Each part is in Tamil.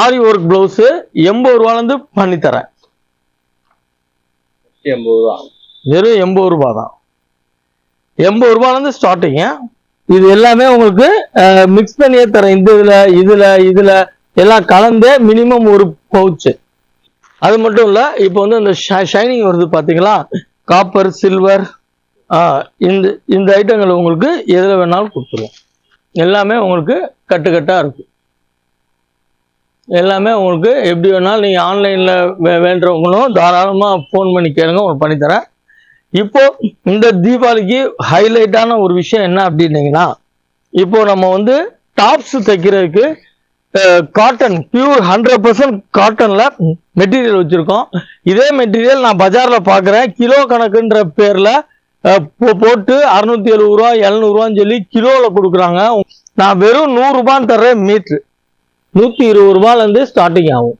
ஆரி ஒர்க் பிளவுஸ் எண்பது ரூபாலேருந்து பண்ணித்தரேன். எண்பது ரூபா. வெறும் எண்பது ரூபா தான். எண்பது ரூபாலேருந்து ஸ்டார்டிங்க இது எல்லாமே உங்களுக்கு மிக்ஸ் பண்ணியே தரேன். இந்த இதுல இதுல இதுல எல்லாம் கலந்தே மினிமம் ஒரு பவுச்சு அது மட்டும் இல்ல இப்போ வந்து இந்த ஷைனிங் வருது பாத்தீங்களா? காப்பர் சில்வர் இந்த இந்த ஐட்டங்கள் உங்களுக்கு எதுல வேணாலும் கொடுத்துருவோம். எல்லாமே உங்களுக்கு கட்டுக்கட்டா இருக்கு. எல்லாமே உங்களுக்கு எப்படி வேணாலும் ஆன்லைனில் வே வேண்டுறவங்களும் தாராளமாக ஃபோன் பண்ணி கேளுங்க உங்களுக்கு பண்ணித்தரேன் இப்போ இந்த தீபாவளிக்கு ஹைலைட்டான ஒரு விஷயம் என்ன அப்படின்னீங்கன்னா இப்போ நம்ம வந்து டாப்ஸ் தைக்கிறதுக்கு காட்டன் பியூர் ஹண்ட்ரட் பர்சன்ட் காட்டனில் மெட்டீரியல் வச்சுருக்கோம். இதே மெட்டீரியல் நான் பஜாரில் பார்க்குறேன் கிலோ கணக்குன்ற பேரில் போ- போட்டு அறுநூத்தி எழுபது ரூபா எழுநூறுவான்னு சொல்லி கிலோவில் கொடுக்குறாங்க. நான் வெறும் நூறுரூபான்னு தர்றேன் மீட்ரு நூற்றி இருபது ரூபாயில ஸ்டார்டிங் ஆகும்.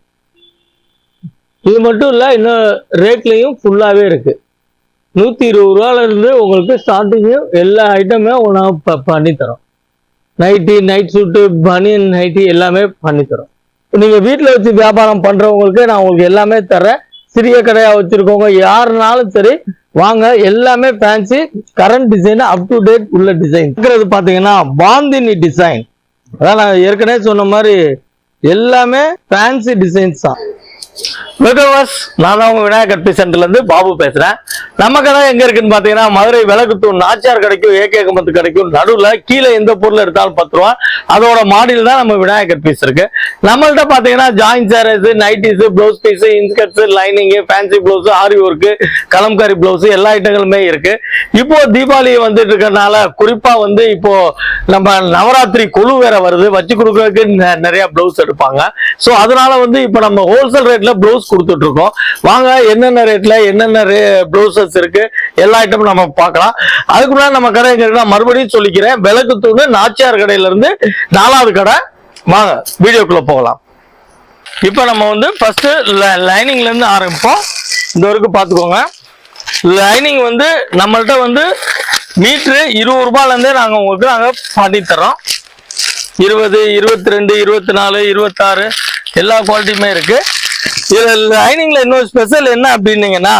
இது மட்டும் இல்லை இன்னும் ரேட்லேயும் ஃபுல்லாகவே இருக்குது நூற்றி இருபது ரூபாலேருந்து உங்களுக்கு ஸ்டார்டிங்கும் எல்லா ஐட்டமே நான் ப- பண்ணித்தரோம் நைட்டி நைட் சூட்டு பனியன் நைட்டி எல்லாமே பண்ணித்தரோம் நீங்கள் வீட்டில் வச்சு வியாபாரம் பண்ணுறவங்களுக்கு நான் உங்களுக்கு எல்லாமே தரேன் சிறிய கடையாக வச்சுருக்கவங்க யாருனாலும் சரி வாங்க எல்லாமே fancy current design up to date உள்ள டிசைன் இருக்கிறது பார்த்தீங்கன்னா பாந்தினி டிசைன் அதான் நான் ஏற்கனவே சொன்ன மாதிரி எல்லாமே ஃபேன்சி டிசைன்ஸ் தான். வெல்கமர்ஸ் நான் தான் உங்க விநாயகர் பி சென்டர்ல இருந்து பாபு பேசுறேன். நம்ம கடை எங்க இருக்குன்னு பாத்தீங்கன்னா மதுரை விளக்குத்தூண் நாச்சியார் கிடைக்கும் ஏகே கமத்து கிடைக்கும் நடுவுல கீழே எந்த பொருள் எடுத்தாலும் பத்து ரூபா. அதோட மாடியில் தான் நம்ம விநாயகர் பீஸ் இருக்கு. நம்மள்ட்ட பாத்தீங்கன்னா join saris nighties blouse piece inskirts lining fancy blouse aari work Kalamkari blouse எல்லா ஐட்டங்களுமே இருக்கு. இப்போ தீபாவளி வந்துட்டு இருக்கறனால குறிப்பா வந்து இப்போ நம்ம நவராத்திரி குழு வேற வருது. வச்சு கொடுக்கறதுக்கு நிறைய ப்ளவுஸ் எடுப்பாங்க. சோ அதனால வந்து இப்போ நம்ம ஹோல்சேல் ரேட்ல ப்ளவுஸ் கொடுத்துட்டு இருக்கோம் வாங்க என்னென்ன ரேட்ல என்னென்ன ப்ளவுசஸ் இருக்கு எல்லா ஐட்டமும் நம்ம பார்க்கலாம். அதுக்கு முன்னாடி நம்ம கடை நான் மறுபடியும் சொல்லிக்கிறேன். விளக்கு தூணு நாச்சியார் கடையில இருந்து நாலாவது கடை. வாங்க வீடியோக்குள்ள போகலாம். இப்போ நம்ம வந்து ஃபர்ஸ்ட் லைனிங்ல இருந்து ஆரம்பிப்போம். இந்த வரைக்கும் பார்த்துக்கோங்க. லைனிங் வந்து நம்மள்ட்ட வந்து மீட்ரு இருபது ரூபாயில இருந்தே நாங்க உங்களுக்கு நாங்க பண்ணி இருபது இருபத்தி ரெண்டு இருபத்தி நாலு இருபத்தாறு எல்லா குவாலிட்டியுமே இருக்கு. இதுல லைனிங்ல இன்னொரு ஸ்பெஷல் என்ன அப்படின்னீங்கன்னா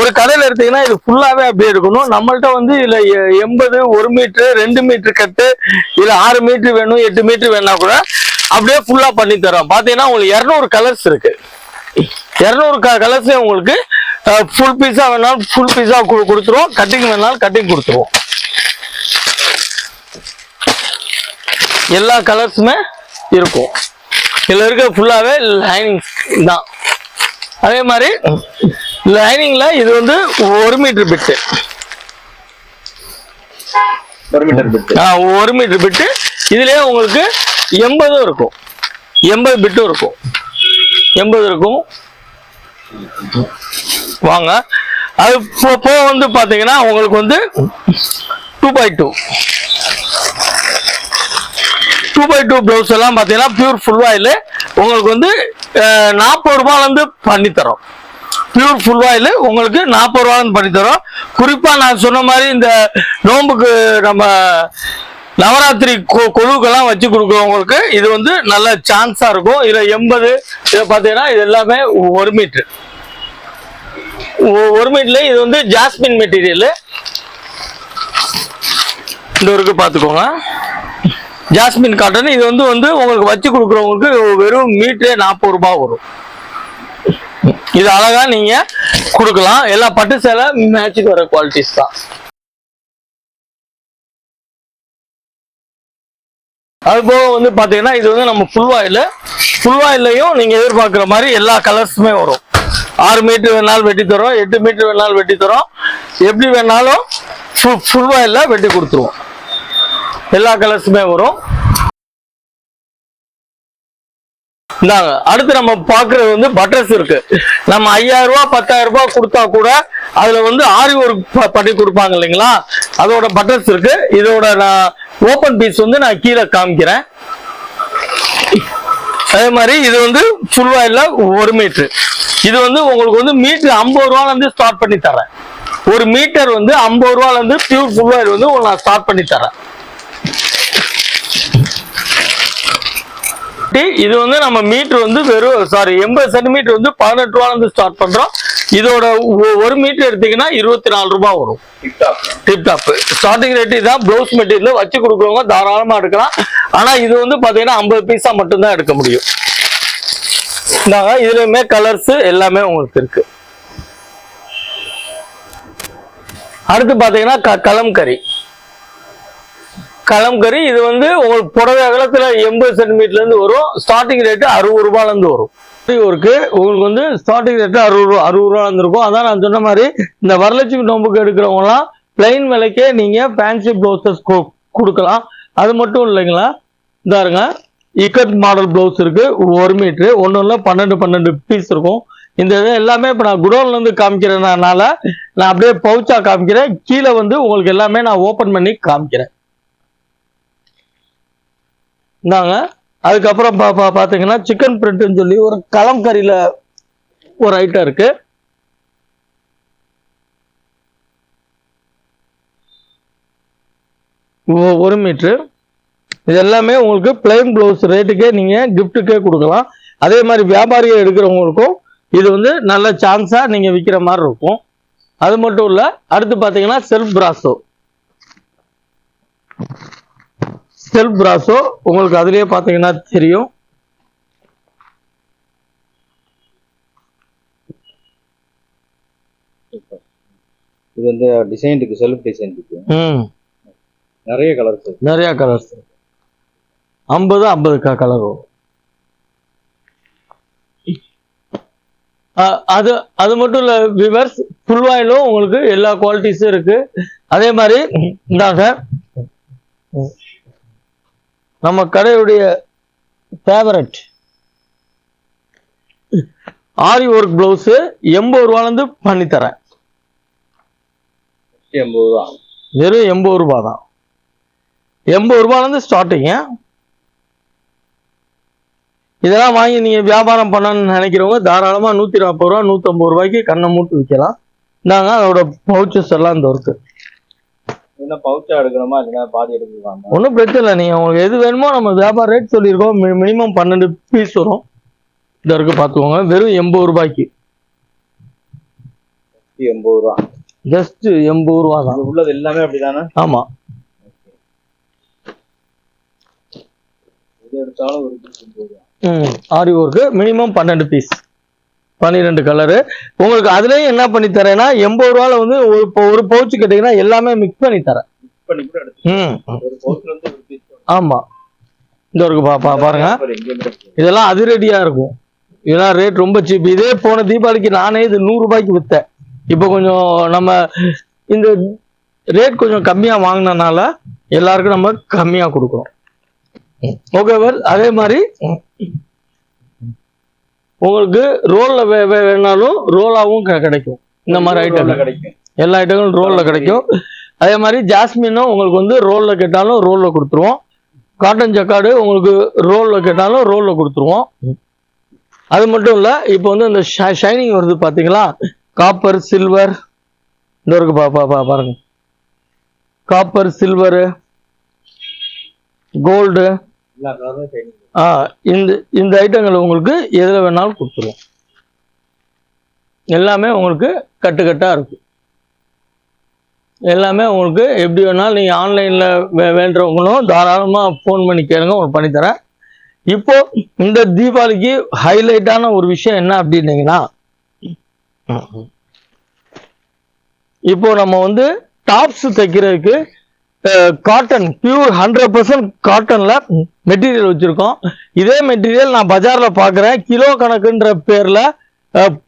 ஒரு கடையில் எடுத்தீங்கன்னா இது ஃபுல்லாவே அப்படியே இருக்கணும். நம்மள்ட்ட வந்து இதுல எ- எண்பது ஒரு மீட்ரு ரெண்டு மீட்ரு கட்டு இதுல ஆறு மீட்ரு வேணும் எட்டு மீட்ரு வேணா கூட அப்படியே ஃபுல்லா பண்ணி தரோம். பாத்தீங்கன்னா உங்களுக்கு இருநூறு கலர்ஸ் இருக்கு. இருநூறு கலர்ஸ் உங்களுக்கு ஃபுல் பீஸா வேணாலும் ஃபுல் பீஸா கொடுத்துருவோம். கட்டிங் வேணாலும் கட்டிங் கொடுத்துருவோம். எல்லா கலர்ஸுமே இருக்கும். இதுல இருக்க ஃபுல்லாவே லைனிங்ஸ் தான். அதே மாதிரி லைனிங்ல இது வந்து ஒரு மீட்டர் பிட்டு ஒரு மீட்டர் பிட்டு ஒரு மீட்டர் பிட்டு இதுலயே உங்களுக்கு எண்பதும் இருக்கும். எண்பது பிட்டும் இருக்கும். எண்பது இருக்கும். வாங்க. அது போ போக வந்து பாத்தீங்கன்னா உங்களுக்கு வந்து two by two two by two blouse எல்லாம் பார்த்தீங்கன்னா பியூர் ஃபுல் ஆயில் உங்களுக்கு வந்து நாற்பது ரூபாயிலேருந்து பண்ணித்தரோம். பியூர் ஃபுல் ஆயில் உங்களுக்கு நாற்பது ரூபாயில பண்ணித்தரோம். தரோம் நான் சொன்ன மாதிரி இந்த நோம்புக்கு நம்ம நவராத்திரி கொ- கொழுக்கெல்லாம் வச்சு கொடுக்குறவங்களுக்கு இது வந்து நல்ல சான்ஸாக இருக்கும். இதில் எண்பது இதை பார்த்தீங்கன்னா இது எல்லாமே ஒரு மீட்ரு ஒரு மீட்டர்ல இது வந்து ஜாஸ்மின் மெட்டீரியல் இந்த ஒருக்கு பார்த்துக்கோங்க. ஜாஸ்மின் காட்டன் இது வந்து வந்து உங்களுக்கு வச்சு கொடுக்குறவங்களுக்கு வெறும் மீட்டரே நாற்பது ரூபாய் வரும். இது அழகா நீங்க கொடுக்கலாம். எல்லா பட்டு சேலை மேட்சுக்கு வர குவாலிட்டிஸ் தான். அது போக வந்து பாத்தீங்கன்னா இது வந்து நம்ம ஃபுல் வாயில் ஃபுல் வாயிலையும் நீங்க எதிர்பார்க்குற மாதிரி எல்லா கலர்ஸுமே வரும். ஆறு மீட்டர் வேணாலும் வெட்டி தரோம் எட்டு மீட்டர் வேணாலும் வெட்டி தரோம். எப்படி வேணாலும் ஃபுல் வாயில வெட்டி கொடுத்துருவோம். எல்லா கலர்ஸுமே வரும். இந்தாங்க அடுத்து நம்ம பாக்குறது வந்து பட்டர்ஸ் இருக்கு. நம்ம ஐயாயிரம் ரூபாய் பத்தாயிரம் ரூபாய் கொடுத்தா கூட அதுல வந்து ஆரி ஒர்க் பண்ணி கொடுப்பாங்க இல்லைங்களா? அதோட பட்டர்ஸ் இருக்கு. இதோட நான் ஓபன் பீஸ் வந்து நான் கீழே காமிக்கிறேன். அதே மாதிரி இது வந்து ஃபுல் வாயில ஒரு மீட்ரு இது வந்து உங்களுக்கு வந்து மீட்டர் ஐம்பது ரூபால இருந்து ஸ்டார்ட் பண்ணி தரேன். ஒரு மீட்டர் வந்து ஐம்பது ரூபால இருந்து பியூர் ஃபுல் வாயில் வந்து உங்களுக்கு நான் ஸ்டார்ட் பண்ணி தரேன். இது வந்து நம்ம மீட்டர் வந்து வெறும் சாரி எண்பது சென்டிமீட்டர் வந்து பதினெட்டு ரூபால இருந்து ஸ்டார்ட் பண்றோம். இதோட ஒ- ஒரு மீட்டர் எடுத்தீங்கன்னா இருபத்தி நாலு ரூபாய் வரும். Tiptop tip top starting rate இதான் ப்ளவுஸ் மெட்டீரியல் வச்சு கொடுக்குறவங்க தாராளமா எடுக்கலாம். ஆனா இது வந்து பாத்தீங்கன்னா ஐம்பது பீஸா மட்டும்தான் எடுக்க முடியும். இந்தாங்க இதுலயுமே கலர்ஸ் எல்லாமே உங்களுக்கு இருக்கு. அடுத்து பாத்தீங்கன்னா க- கலம்கரி இது வந்து உங்களுக்கு புடவை அகலத்துல எண்பது சென்டிமீட்டர்ல இருந்து வரும். ஸ்டார்டிங் ரேட்டு அறுபது ரூபாயில இருந்து வரும். ஒர்க்கு உங்களுக்கு வந்து ஸ்டார்டிங் ரேட்டு அறுபது ரூபா அறுபது ரூபா இருந்திருக்கும் அதான் நான் சொன்ன மாதிரி இந்த வரலட்சுமி நோம்புக்கு எடுக்கிறவங்களாம் பிளைன் விலைக்கே நீங்க ஃபேன்சி ப்ளவுசஸ் கொடுக்கலாம். அது மட்டும் இல்லைங்களா? இதாருங்க இக்கட் மாடல் ப்ளவுஸ் இருக்கு. ஒரு மீட்ரு ஒன்று இல்லை பன்னெண்டு பன்னெண்டு பீஸ் இருக்கும். இந்த இது எல்லாமே இப்போ நான் குடோன்லேருந்து காமிக்கிறதுனால நான் அப்படியே பவுச்சாக காமிக்கிறேன். கீழே வந்து உங்களுக்கு எல்லாமே நான் ஓப்பன் பண்ணி காமிக்கிறேன். இருந்தாங்க அதுக்கப்புறம் பா பா பார்த்தீங்கன்னா சிக்கன் பிரிண்ட்டுன்னு சொல்லி ஒரு கலம்கரியில ஒரு ஐட்டம் இருக்கு. ஒரு மீட்ரு இது எல்லாமே உங்களுக்கு பிளைன் ப்ளவுஸ் ரேட்டுக்கே நீங்கள் கிஃப்ட்டுக்கே கொடுக்கலாம். அதே மாதிரி வியாபாரிகள் எடுக்கிறவங்களுக்கும் இது வந்து நல்ல சான்ஸாக நீங்கள் விற்கிற மாதிரி இருக்கும். அது மட்டும் இல்லை அடுத்து பார்த்தீங்கன்னா செல்ஃப் பிராசோ செல்ஃப் பிராசோ உங்களுக்கு அதுலயே பாத்தீங்கன்னா தெரியும். இது வந்து டிசைன் இருக்கு செல்ஃப் டிசைன் இருக்கு ம். நிறைய கலர்ஸ் நிறைய கலர்ஸ் ஐம்பது ஐம்பது கலர் வரும். அது அது மட்டும் இல்ல விவர்ஸ் ஃபுல்வாயிலும் உங்களுக்கு எல்லா குவாலிட்டிஸும் இருக்கு. அதே மாதிரி இந்தாங்க. நம்ம கடையுடைய ஃபேவரட் ஆரி ஒர்க் பிளவுஸ் எண்பது ரூபாலேருந்து பண்ணித்தரேன். எண்பது ரூபா. வெறும் எண்பது ரூபாய் தான். எண்பது ரூபாயிலேருந்து ஸ்டார்டிங்க இதெல்லாம் வாங்கி நீங்கள் வியாபாரம் பண்ணணும்னு நினைக்கிறவங்க தாராளமாக நூற்றி நாற்பது ரூபா நூற்றம்பது ரூபாய்க்கு கண்ணை மூட்டு விற்கலாம் நாங்கள் அதோட பவுச்சஸ் எல்லாம் இந்த இருக்கு என்ன பவுச்சா எடுக்கணுமா இல்லைன்னா பாதி எடுக்கலாமா ஒன்றும் பிரச்சனை இல்லை. நீங்கள் உங்களுக்கு எது வேணுமோ நம்ம வியாபார ரேட் சொல்லியிருக்கோம். மினிமம் பன்னெண்டு பீஸ் வரும். இந்த இருக்கு பார்த்துக்கோங்க. வெறும் எண்பது ரூபாய்க்கு. எண்பது ரூபா. ஜஸ்ட் எண்பது ரூபா தான். அது உள்ளது எல்லாமே அப்படிதானே? ஆமாம் எது எடுத்தாலும் ஒரு piece எண்பது ரூபா. ம் ஆரி ஒர்க்கு மினிமம் பன்னெண்டு பீஸ் பன்னிரெண்டு கலரு உங்களுக்கு அதுலேயும் என்ன பண்ணி தரேன்னா எண்பது ரூபால வந்து ஒரு இப்போ ஒரு பவுச்சு கேட்டீங்கன்னா எல்லாமே மிக்ஸ் பண்ணி தரேன். ம். ஆமாம் ஒரு ஆமா. இந்த இருக்கு பா பாருங்க. இதெல்லாம் அதிரடியா இருக்கும். இதெல்லாம் ரேட் ரொம்ப சீப் இதே போன தீபாவளிக்கு நானே இது நூறு ரூபாய்க்கு வித்தேன். இப்போ கொஞ்சம் நம்ம இந்த ரேட் கொஞ்சம் கம்மியாக வாங்கினனால எல்லாருக்கும் நம்ம கம்மியாக கொடுக்குறோம் ஓகேவர் அதே மாதிரி உங்களுக்கு ரோல்ல வேணாலும் ரோலாவும் கிடைக்கும். இந்த மாதிரி ஐட்டம் கிடைக்கும். எல்லா ஐட்டங்களும் ரோல்ல கிடைக்கும். அதே மாதிரி ஜாஸ்மினும் உங்களுக்கு வந்து ரோல்ல கேட்டாலும் ரோல்ல கொடுத்துருவோம். காட்டன் ஜக்காடு உங்களுக்கு ரோல்ல கேட்டாலும் ரோல்ல கொடுத்துருவோம். அது மட்டும் இல்ல இப்போ வந்து இந்த ஷைனிங் வருது பாத்தீங்களா? காப்பர் சில்வர் இந்த இருக்கு பா பா பா- பாருங்க. காப்பர் சில்வரு கோல்டு ஆ இந்த இந்த ஐட்டங்கள் உங்களுக்கு எதில் வேணாலும் கொடுத்துருவோம். எல்லாமே உங்களுக்கு கட்டுக்கட்டாக இருக்குது எல்லாமே உங்களுக்கு எப்படி வேணாலும் நீங்கள் ஆன்லைனில் வே வேண்டுறவங்களும் தாராளமாக ஃபோன் பண்ணி கேளுங்க உங்களுக்கு பண்ணித்தரேன் இப்போது இந்த தீபாவளிக்கு ஹைலைட்டான ஒரு விஷயம் என்ன அப்படின்னீங்கன்னா இப்போ நம்ம வந்து டாப்ஸ் தைக்கிறதுக்கு காட்டன் பியூர் ஹண்ட்ரட் பர்சன்ட் காட்டனில் மெட்டீரியல் வச்சுருக்கோம் இதே மெட்டீரியல் நான் பஜாரில் பார்க்குறேன் கிலோ கணக்குன்ற பேரில்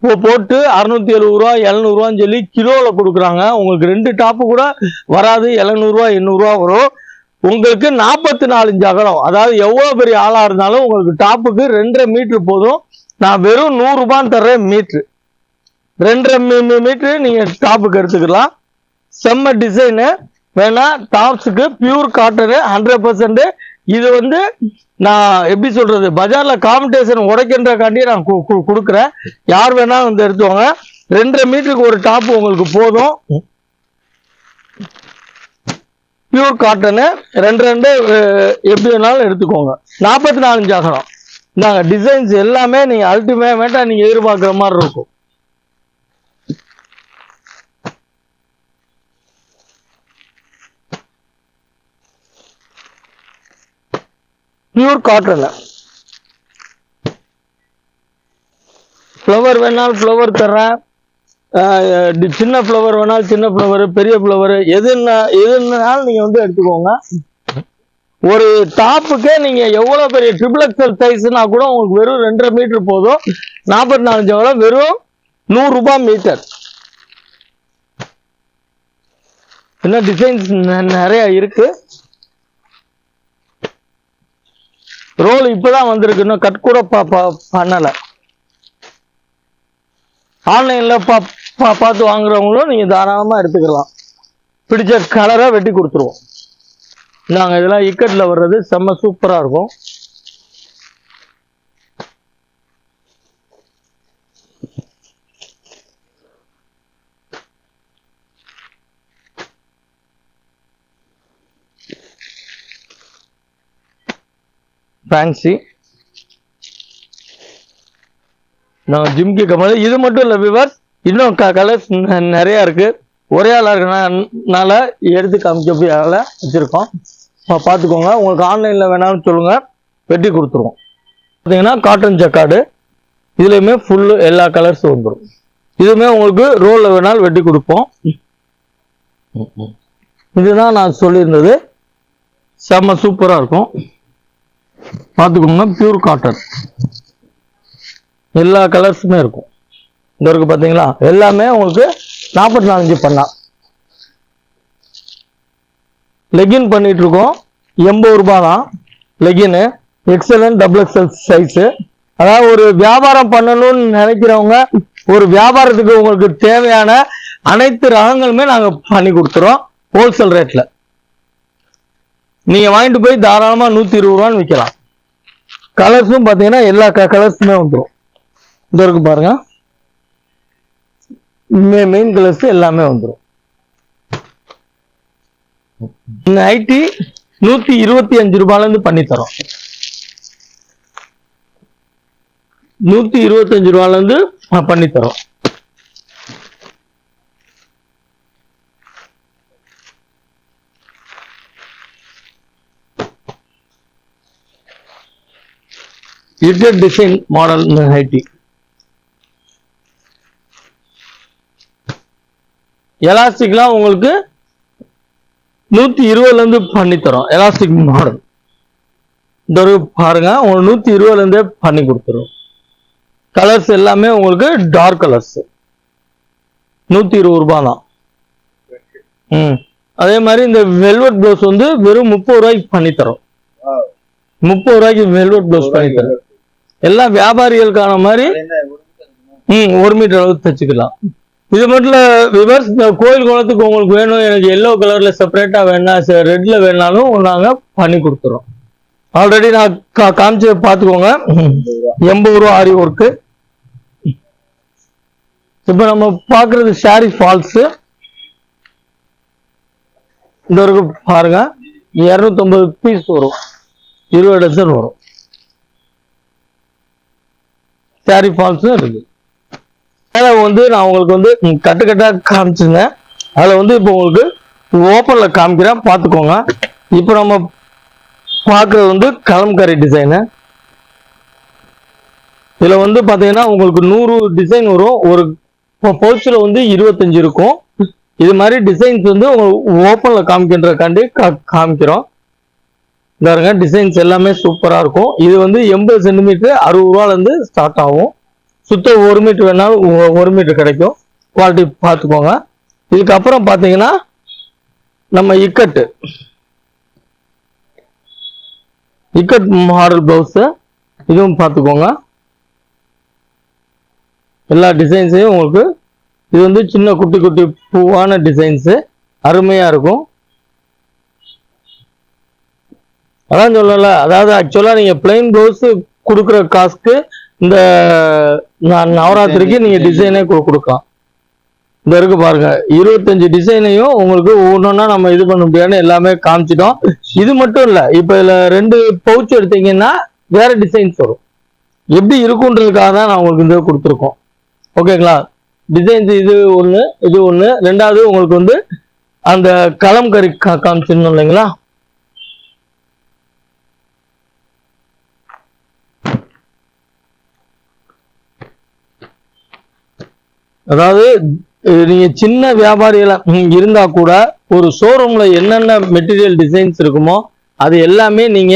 போ- போட்டு அறுநூத்தி எழுபது ரூபா எழுநூறுவான்னு சொல்லி கிலோவில் கொடுக்குறாங்க உங்களுக்கு ரெண்டு டாப்பு கூட வராது எழுநூறுவா எண்ணூறுவா வரும் உங்களுக்கு நாற்பத்தி நாலஞ்சு அகலம் அதாவது எவ்வளோ பெரிய ஆளாக இருந்தாலும் உங்களுக்கு டாப்புக்கு ரெண்டரை மீட்ரு போதும் நான் வெறும் நூறுரூபான்னு தர்றேன் மீட்ரு ரெண்டரை மீட்ரு நீங்கள் டாப்புக்கு எடுத்துக்கலாம் செம்ம டிசைனு வேணா டாப்ஸுக்கு பியூர் காட்டனு ஹண்ட்ரட் பர்சன்ட் இது வந்து நான் எப்படி சொல்றது பஜார்ல காம்படிஷன் உடைக்கின்றக்காண்டி நான் கு- கு- கொடுக்குறேன். யார் வேணா வந்து எடுத்துவாங்க ரெண்டரை மீட்டருக்கு ஒரு டாப் உங்களுக்கு போதும். பியூர் காட்டனு ரெண்டு ரெண்டு எப்படி வேணாலும் எடுத்துக்கோங்க. நாற்பத்தி நாலஞ்சு ஆகணும் நாங்கள் டிசைன்ஸ் எல்லாமே நீங்கள் அல்டிமேட்டாக நீங்கள் எதிர்பார்க்குற மாதிரி இருக்கும். பியூர் காட்டனில் ஃப்ளவர் வேணாலும் ஃப்ளவர் தர்றேன் சின்ன ஃப்ளவர் வேணாலும் சின்ன ஃப்ளவர் பெரிய ஃப்ளவர் எதுன்னா எதுனாலும் நீங்கள் வந்து எடுத்துக்கோங்க. ஒரு டாப்புக்கே நீங்கள் எவ்வளோ பெரிய ட்ரிபிள் எக்ஸல் சைஸ்னா கூட உங்களுக்கு வெறும் ரெண்டரை மீட்டர் போதும். நாற்பத்தி நாலஞ்சு எவ்வளோ வெறும் நூறுரூபா மீட்டர் இன்னும் டிசைன்ஸ் நிறையா இருக்குது ரோல் இப்பதான் வந்திருக்கு. இன்னும் கட் கூட பா பா- பண்ணல. ஆன்லைன்ல பா பா- பார்த்து வாங்குறவங்களும் நீங்க தாராளமா எடுத்துக்கலாம். பிடிச்ச கலரா வெட்டி கொடுத்துருவோம். நாங்கள் இதெல்லாம் இக்கட்டில் வர்றது செம்ம சூப்பராக இருக்கும். ஃபேன்சி நான் ஜிம்கி கமல் இது மட்டும் இல்லை விவர் இன்னும் க கலர்ஸ் நிறையா இருக்குது ஒரே ஆளாக இருக்கனால எடுத்து காமிக்கப்படியால வச்சுருக்கோம். பார்த்துக்கோங்க உங்களுக்கு ஆன்லைனில் வேணாம்னு சொல்லுங்கள் வெட்டி கொடுத்துருவோம். பார்த்தீங்கன்னா காட்டன் ஜக்காடு இதுலேயுமே ஃபுல்லு எல்லா கலர்ஸும் வந்துடும் இதுவுமே உங்களுக்கு ரோலில் வேணாலும் வெட்டி கொடுப்போம். இதுதான் நான் சொல்லியிருந்தது. செம்ம சூப்பராக இருக்கும். பார்த்துக்கோங்க பியூர் காட்டன் எல்லா கலர்ஸுமே இருக்கும். இந்த இருக்கு பார்த்தீங்களா எல்லாமே உங்களுக்கு நாற்பத்தி நாலஞ்சு பண்ணா லெகின் பண்ணிட்டு இருக்கோம். எண்பது ரூபாய் தான். லெகின்னு எக்ஸலன் டபுள் எக்ஸல் சைஸு அதாவது ஒரு வியாபாரம் பண்ணணும்னு நினைக்கிறவங்க ஒரு வியாபாரத்துக்கு உங்களுக்கு தேவையான அனைத்து ரகங்களுமே நாங்கள் பண்ணி கொடுத்துறோம். ஹோல்சேல் ரேட்டில் நீங்கள் வாங்கிட்டு போய் தாராளமாக நூற்றி இருபது ரூபான்னு விற்கலாம் கலர்ஸும் பார்த்தீங்கன்னா எல்லா கலர்ஸுமே வந்துடும் இந்த இருக்கு பாருங்க. மெயின் கலர்ஸ் எல்லாமே வந்துடும் நைட்டி நூத்தி இருபத்தி அஞ்சு ரூபாயில இருந்து பண்ணி தரோம். நூத்தி இருபத்தஞ்சு ரூபாயில இருந்து பண்ணி தரோம். இட்லட் டிசைன் மாடல் நைட்டி எலாஸ்டிக்லாம் உங்களுக்கு நூத்தி இருபதுல இருந்து பண்ணி தரோம் எலாஸ்டிக் மாடல் இந்த ஒரு பாருங்க உங்களுக்கு நூத்தி இருபதுல இருந்தே பண்ணி கொடுத்துரும். கலர்ஸ் எல்லாமே உங்களுக்கு டார்க் கலர்ஸ் நூத்தி இருபது ரூபாய் தான் ம். அதே மாதிரி இந்த வெல்வெட் ப்ளவுஸ் வந்து வெறும் முப்பது ரூபாய்க்கு பண்ணி தரோம் முப்பது ரூபாய்க்கு வெல்வெட் ப்ளவுஸ் பண்ணி தரோம் எல்லாம் வியாபாரிகளுக்கான மாதிரி ம் ஒரு மீட்டர் அளவு தச்சுக்கலாம். இது மட்டும் விவர்ஸ் இந்த கோயில் குளத்துக்கு உங்களுக்கு வேணும் எனக்கு எல்லோ கலர்ல செப்பரேட்டா வேணா ரெட்ல வேணாலும் நாங்க பண்ணி கொடுத்துறோம். ஆல்ரெடி நான் கா- காமிச்சு பார்த்துக்கோங்க. எண்பது ரூபா ஆரி ஒர்க்கு இப்போ நம்ம பார்க்கறது ஷாரி ஃபால்ஸ் இந்த வரைக்கும் பாருங்க. இரநூத்தம்பது பீஸ் வரும். இருபது டசன் வரும். ஷாரி ஃபால்ஸும் இருக்கு. மேலே வந்து நான் உங்களுக்கு வந்து கட்டுக்கட்டாக காமிச்சிருந்தேன். அதில் வந்து இப்போ உங்களுக்கு ஓப்பனில் காமிக்கிறேன். பார்த்துக்கோங்க இப்போ நம்ம பார்க்குறது வந்து கலம்காரி டிசைனு இதில் வந்து பார்த்தீங்கன்னா உங்களுக்கு நூறு டிசைன் வரும். ஒரு பவுச்சில் வந்து இருபத்தஞ்சு இருக்கும். இது மாதிரி டிசைன்ஸ் வந்து ஓப்பனில் காமிக்கின்றக்காண்டி கா- காமிக்கிறோம். பாருங்க டிசைன்ஸ் எல்லாமே சூப்பராக இருக்கும். இது வந்து எண்பது சென்டிமீட்டர் அறுபது ரூபாலேருந்து ஸ்டார்ட் ஆகும். சுத்த ஒரு மீட்டர் வேணாலும் ஒரு மீட்டர் கிடைக்கும். குவாலிட்டி பார்த்துக்கோங்க. இதுக்கப்புறம் பார்த்தீங்கன்னா நம்ம இக்கட்டு. இக்கட் மாடல் ப்ளவுஸு இதுவும் பார்த்துக்கோங்க. எல்லா டிசைன்ஸையும் உங்களுக்கு இது வந்து சின்ன குட்டி குட்டி பூவான டிசைன்ஸு அருமையாக இருக்கும். அதான் சொல்லல. அதாவது ஆக்சுவலாக நீங்கள் பிளைன் ப்ளவுஸ் கொடுக்குற காசுக்கு இந்த நவராத்திரிக்கு நீங்கள் டிசைனே கொடுக்கலாம். இந்த இருக்கு பாருங்க. இருபத்தஞ்சு டிசைனையும் உங்களுக்கு ஒவ்வொன்றா நம்ம இது பண்ண முடியாதுன்னு எல்லாமே காமிச்சிட்டோம். இது மட்டும் இல்லை இப்போ இதில் ரெண்டு பவுச் எடுத்தீங்கன்னா வேற டிசைன்ஸ் வரும். எப்படி இருக்குன்றதுக்காக தான் நான் உங்களுக்கு இந்த கொடுத்துருக்கோம். ஓகேங்களா டிசைன்ஸ் இது ஒன்று இது ஒன்று ரெண்டாவது உங்களுக்கு வந்து அந்த கலம்கரி கா காமிச்சிருந்தோம் இல்லைங்களா? அதாவது நீங்க சின்ன வியாபாரிகளா இருந்தா கூட ஒரு ஷோரூம்ல என்னென்ன மெட்டீரியல் டிசைன்ஸ் இருக்குமோ அது எல்லாமே நீங்க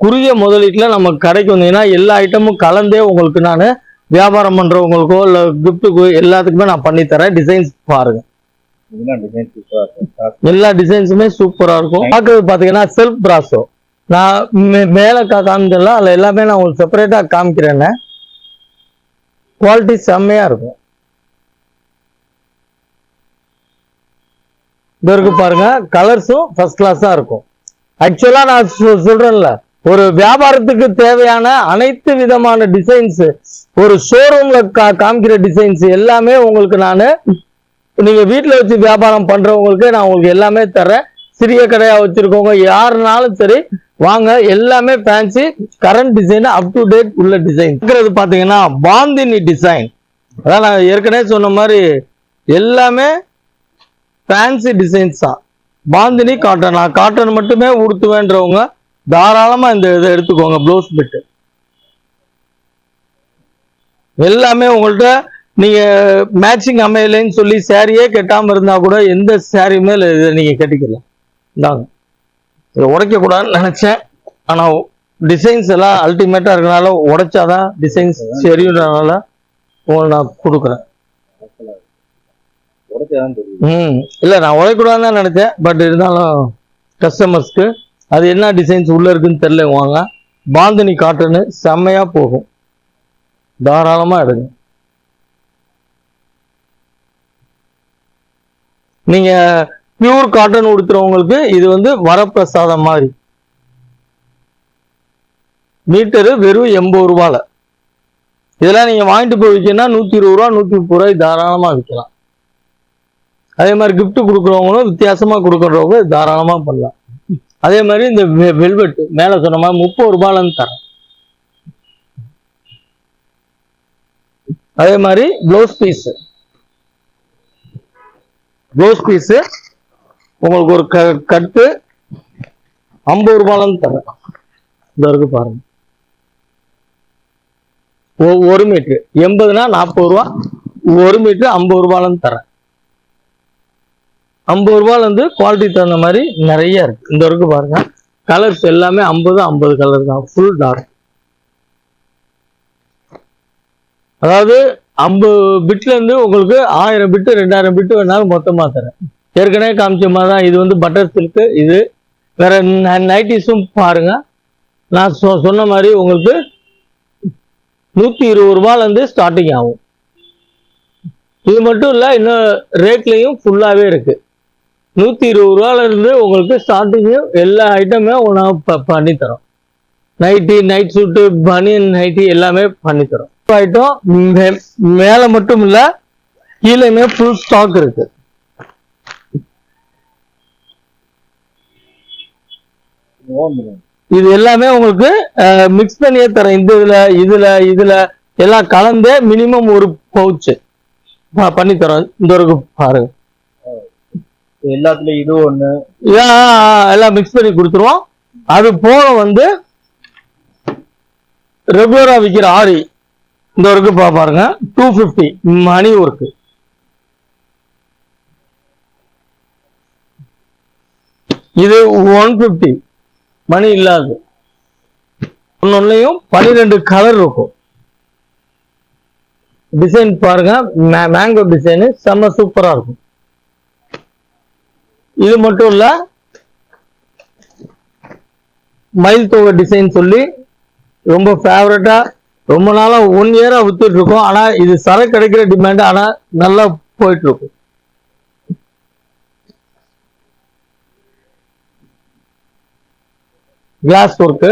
குறுகிய முதலீட்டுல நம்ம கடைக்கு வந்தீங்கன்னா எல்லா ஐட்டமும் கலந்தே உங்களுக்கு நான் வியாபாரம் பண்றவங்களுக்கோ இல்ல கிஃப்ட்டுக்கோ எல்லாத்துக்குமே நான் பண்ணி தரேன் டிசைன்ஸ் பாருங்க எல்லா டிசைன்ஸுமே சூப்பரா இருக்கும். பார்க்கறது பாத்தீங்கன்னா செல்ஃப் பிராசோ நான் மேல காமிக்கலாம் அதுல எல்லாமே நான் உங்களுக்கு செப்பரேட்டா காமிக்கிறேன்னு குவாலிட்டி செம்மையா இருக்கும். இது இருக்கு பாருங்க கலர்ஸும் ஃபர்ஸ்ட் கிளாஸாக இருக்கும். ஆக்சுவலாக நான் சொ- சொல்றேன்ல ஒரு வியாபாரத்துக்கு தேவையான அனைத்து விதமான டிசைன்ஸ் ஒரு ஷோரூம்ல காமிக்கிற டிசைன்ஸ் எல்லாமே உங்களுக்கு நான் நீங்க வீட்டில் வச்சு வியாபாரம் பண்றவங்களுக்கு நான் உங்களுக்கு எல்லாமே தரேன் சிறிய கடையா வச்சிருக்கவங்க யாருனாலும் சரி வாங்க எல்லாமே fancy current design up to date உள்ள டிசைன் இருக்கிறது பாத்தீங்கன்னா பாந்தினி டிசைன் அதான் நான் ஏற்கனவே சொன்ன மாதிரி எல்லாமே ஃபேன்சி டிசைன்ஸ் தான். பாந்தினி காட்டன் நான் காட்டன் மட்டுமே உடுத்துவேன்றவங்க தாராளமாக இந்த இதை எடுத்துக்கோங்க ப்ளவுஸ் பிட்டு எல்லாமே உங்கள்கிட்ட நீங்கள் மேட்சிங் அமையலைன்னு சொல்லி சேரீயே கெட்டாமல் இருந்தால் கூட எந்த சாரியுமே இதை நீங்கள் கட்டிக்கலாம். இந்தாங்க. இதை உடைக்கக்கூடாதுன்னு நினச்சேன். ஆனால் டிசைன்ஸ் எல்லாம் அல்டிமேட்டாக இருக்கனால உடைச்சாதான் டிசைன்ஸ் சரின்றனால உங்களுக்கு நான் கொடுக்குறேன். ம். இல்ல நான் உழைக்கூடாதுன்னு தான் நினைச்சேன். பட் இருந்தாலும் கஸ்டமர்ஸ்க்கு அது என்ன டிசைன்ஸ் உள்ள இருக்குன்னு தெரியல வாங்க. பாந்தினி காட்டனு செம்மையா போகும். தாராளமா எடுங்க. நீங்க பியூர் காட்டன் உடுத்துறவங்களுக்கு இது வந்து வரப்பிரசாதம் மாதிரி. மீட்டரு வெறும் எண்பது ரூபால. இதெல்லாம் நீங்க வாங்கிட்டு போய் விற்கணும்னா நூத்தி இருபது ரூபா நூத்தி முப்பது ரூபாய் தாராளமா விற்கலாம். அதே மாதிரி கிஃப்ட் கொடுக்குறவங்களும் வித்தியாசமா கொடுக்குறவங்க தாராளமா பண்ணலாம். அதே மாதிரி இந்த வெல்வெட் மேல சொன்ன மாதிரி முப்பது ரூபாயிலன்னு தரேன். அதே மாதிரி ப்ளவுஸ் பீஸ் ப்ளவுஸ் பீஸு உங்களுக்கு ஒரு க கட்டு ஐம்பது ரூபாயிலன்னு தரேன். இந்த இருக்கு பாருங்க. ஒ- ஒரு மீட்ரு எண்பதுனா நாற்பது ரூபா. ஒரு மீட்ரு ஐம்பது ரூபாயிலன்னு தரேன். ஐம்பது ரூபாயில வந்து குவாலிட்டி தகுந்த மாதிரி நிறைய இருக்கு. இந்த வரைக்கும் பாருங்க. கலர்ஸ் எல்லாமே ஐம்பது ஐம்பது கலர் தான். ஃபுல் டார்க் அதாவது ஐம்பது பிட்ல இருந்து உங்களுக்கு ஆயிரம் பிட்டு ரெண்டாயிரம் பிட்டு வேணாலும் மொத்தமா தரேன். ஏற்கனவே காமிச்ச மாதிரி தான் இது வந்து பட்டர் சில்க்கு இது வேற நைட்டிஸும் பாருங்க. நான் சொ- சொன்ன மாதிரி உங்களுக்கு நூத்தி இருபது ரூபாயிலேருந்து ஸ்டார்டிங் ஆகும். இது மட்டும் இல்லை இன்னும் ரேட்லையும் ஃபுல்லாகவே இருக்குது நூத்தி இருபது ரூபால இருந்து உங்களுக்கு ஸ்டார்டிங் எல்லா ஐட்டமே நான் ப- பண்ணி தரோம் நைட்டி நைட் சூட்டு பனியன் நைட்டி எல்லாமே பண்ணி தரோம் ஐட்டம் மே- மேல மட்டும் இல்ல கீழேயுமே ஃபுல் ஸ்டாக் இருக்கு. இது எல்லாமே உங்களுக்கு மிக்ஸ் பண்ணியே தரேன். இந்த இதுல இதுல இதுல எல்லாம் கலந்து மினிமம் ஒரு பவுச்சு பண்ணி தரோம் இந்த ஒரு பாருங்க. எல்லாத்துலயும் இது ஒண்ணு. எல்லாம் மிக்ஸ் பண்ணி கொடுத்துருவோம். அது போக வந்து ரெகுலரா விற்கிற ஆரி இந்த ஒர்க்கு பா பாருங்க. டூ பிப்டி மணி ஒர்க்கு இது ஒன் பிப்டி மணி இல்லாது. ஒன்னொன்னையும் பனிரெண்டு கலர் இருக்கும். டிசைன் பாருங்க மேங்கோ டிசைனு செம்ம சூப்பரா இருக்கும். இது மட்டும் இல்ல மயில் தொகை டிசைன் சொல்லி ரொம்ப ஃபேவரட்டா ரொம்ப நாளா ஒன் இயரா வித்துட்டு இருக்கோம் ஆனா இது சரக்கு கிடைக்கிற டிமாண்ட் ஆனா நல்லா போயிட்டு இருக்கும் கிளாஸ் ஒர்க்கு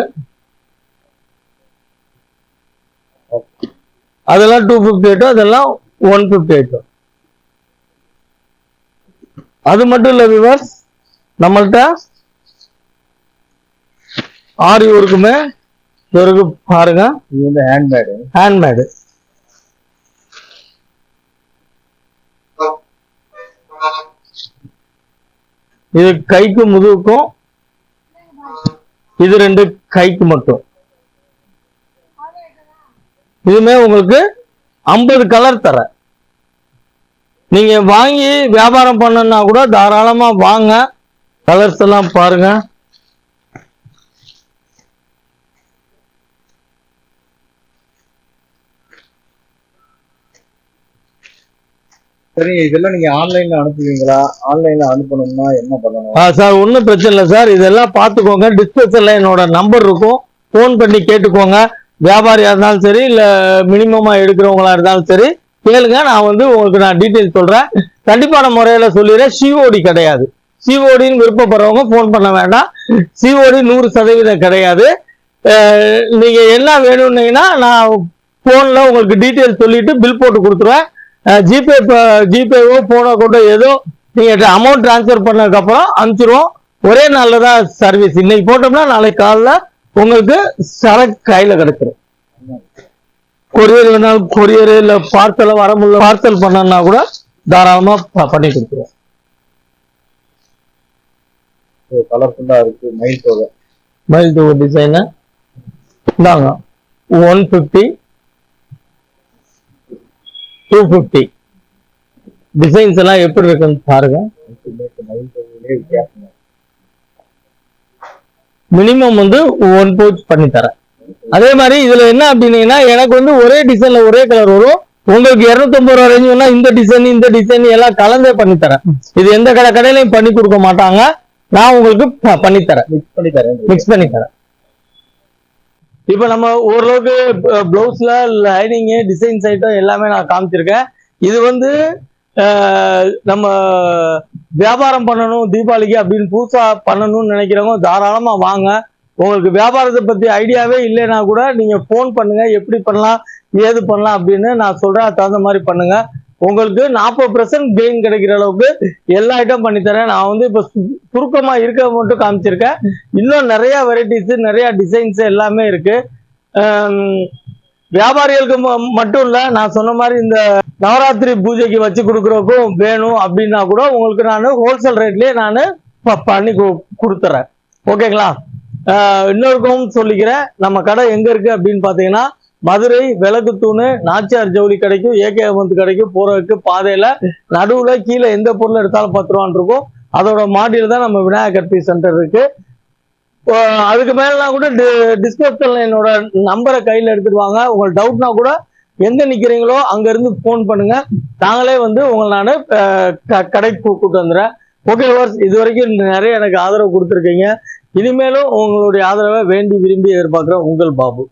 அதெல்லாம் டூ ஃபிஃப்டி எயிட்டோ அதெல்லாம் ஒன் ஃபிஃப்டி எயிட்டோ அது மட்டும் இல்ல விவர்ஸ் நம்மள்ட்ட ஆரி ஒர்க்குமே பிறகு பாருங்க. இது வந்து ஹேண்ட்மேடு ஹேண்ட்மேடு இது கைக்கு முதுகுக்கும் இது ரெண்டு கைக்கு மட்டும். இதுமே உங்களுக்கு ஐம்பது கலர் தர நீங்க வாங்கி வியாபாரம் பண்ணனா கூட தாராளமா வாங்க. கலர்ஸ் எல்லாம் பாருங்க. சரி இதெல்லாம் நீங்க ஆன்லைன்ல அனுப்புவீங்களா? ஆன்லைன்ல அனுப்பணும்னா என்ன பண்ணணும்? ஆ சார் ஒன்றும் பிரச்சனை இல்லை சார். இதெல்லாம் பார்த்துக்கோங்க டிஸ்கிரிப்ஷனில் என்னோட நம்பர் இருக்கும். ஃபோன் பண்ணி கேட்டுக்கோங்க. வியாபாரியாக இருந்தாலும் சரி இல்லை மினிமமாக எடுக்கிறவங்களா இருந்தாலும் சரி கேளுங்க நான் வந்து உங்களுக்கு நான் டீட்டெயில் சொல்கிறேன் கண்டிப்பான முறையில் சொல்லிடுறேன். சிஓடி கிடையாது. சிஓடின்னு விருப்பப்படுறவங்க ஃபோன் பண்ண வேண்டாம். சிஓடி நூறு சதவீதம் கிடையாது. நீங்க என்ன வேணும்னீங்கன்னா நான் ஃபோனில் உங்களுக்கு டீட்டெயில் சொல்லிட்டு பில் போட்டு கொடுத்துருவேன். ஜிபே ஜிபேவோ ஃபோனோ கொண்டோ ஏதோ நீங்க அமௌண்ட் ட்ரான்ஸ்ஃபர் பண்ணதுக்கப்புறம் அனுப்பிச்சிருவோம். ஒரே நாளில் தான் சர்வீஸ் இன்னைக்கு போட்டோம்னா நாளைக்கு காலைல உங்களுக்கு சரக்கு கையில் கிடைச்சிரும். கொரியர் வேணாலும் கொரியர் இல்ல பார்சல வர முடியல பார்சல் பண்ணனா கூட தாராளமா பண்ணி கொடுத்துருவோம். கலர்ஃபுல்லா இருக்கு மயில் தோகை மயில் தூ டிசைனு இந்தாங்க one fifty two fifty designs எல்லாம் எப்படி இருக்குன்னு பாருங்க. மினிமம் வந்து ஒன் பவுச் பண்ணி தரேன். அதே மாதிரி இதுல என்ன அப்படின்னீங்கன்னா எனக்கு வந்து ஒரே டிசைன்ல ஒரே கலர் வரும். உங்களுக்கு இருநூத்தம்பது ரூபா ரேஞ்ச் வேணா இந்த டிசைன் இந்த டிசைன் எல்லாம் கலந்தே பண்ணி தரேன் இது எந்த கடை கடையிலையும் பண்ணி கொடுக்க மாட்டாங்க. நான் உங்களுக்கு பண்ணி தரேன் மிக்ஸ் பண்ணி தரேன் மிக்ஸ் பண்ணி தரேன் இப்போ நம்ம ஓரளவுக்கு பிளவுஸ்ல லைனிங் டிசைன்ஸ் ஐட்டம் எல்லாமே நான் காமிச்சிருக்கேன். இது வந்து நம்ம வியாபாரம் பண்ணணும் தீபாவளிக்கு அப்படின்னு புதுசா பண்ணணும்னு நினைக்கிறவங்க தாராளமா வாங்க. உங்களுக்கு வியாபாரத்தை பத்தி ஐடியாவே இல்லைன்னா கூட நீங்க ஃபோன் பண்ணுங்க. எப்படி பண்ணலாம்? ஏது பண்ணலாம் அப்படின்னு நான் சொல்றேன். அதுக்கு தகுந்த மாதிரி பண்ணுங்க. உங்களுக்கு நாற்பது பர்சன்ட் கெயின் கிடைக்கிற அளவுக்கு எல்லா ஐட்டம் பண்ணித்தரேன் நான் வந்து இப்போ சு- சுருக்கமா இருக்க மட்டும் காமிச்சிருக்கேன். இன்னும் நிறைய வெரைட்டிஸ் நிறைய டிசைன்ஸ் எல்லாமே இருக்கு. வியாபாரிகளுக்கு ம- மட்டும் இல்ல நான் சொன்ன மாதிரி இந்த நவராத்திரி பூஜைக்கு வச்சு கொடுக்குறதுக்கும் வேணும் அப்படின்னா கூட உங்களுக்கு நான் ஹோல்சேல் ரேட்லயே நான் பண்ணி கொடுத்துறேன். ஓகேங்களா இன்னொருக்கும் சொல்லிக்கிறேன். நம்ம கடை எங்க இருக்கு அப்படின்னு பாத்தீங்கன்னா மதுரை விளக்குத்தூணு நாச்சியார் ஜவுளி கடைக்கும் ஏகே அமந்து கடைக்கும் போறதுக்கு பாதையில நடுவுல கீழே எந்த பொருள் எடுத்தாலும் பத்து ரூபான்னு இருக்கும். அதோட மாடியில் தான் நம்ம விநாயகர் பி சென்டர் இருக்கு. அதுக்கு மேலாம் கூட டிஸ்கிரிப்ஷன்ல என்னோட நம்பரை கையில் எடுத்துட்டு வாங்க. உங்களுக்கு டவுட்னா கூட எங்க நிக்கிறீங்களோ அங்க இருந்து ஃபோன் பண்ணுங்க. நாங்களே வந்து உங்களை நான் கடைக்கு கூ- வந்துடுறேன். ஓகே இது வரைக்கும் நிறைய எனக்கு ஆதரவு கொடுத்துருக்கீங்க. இனிமேலும் உங்களுடைய ஆதரவை வேண்டி விரும்பி எதிர்பார்க்குற உங்கள் பாபு.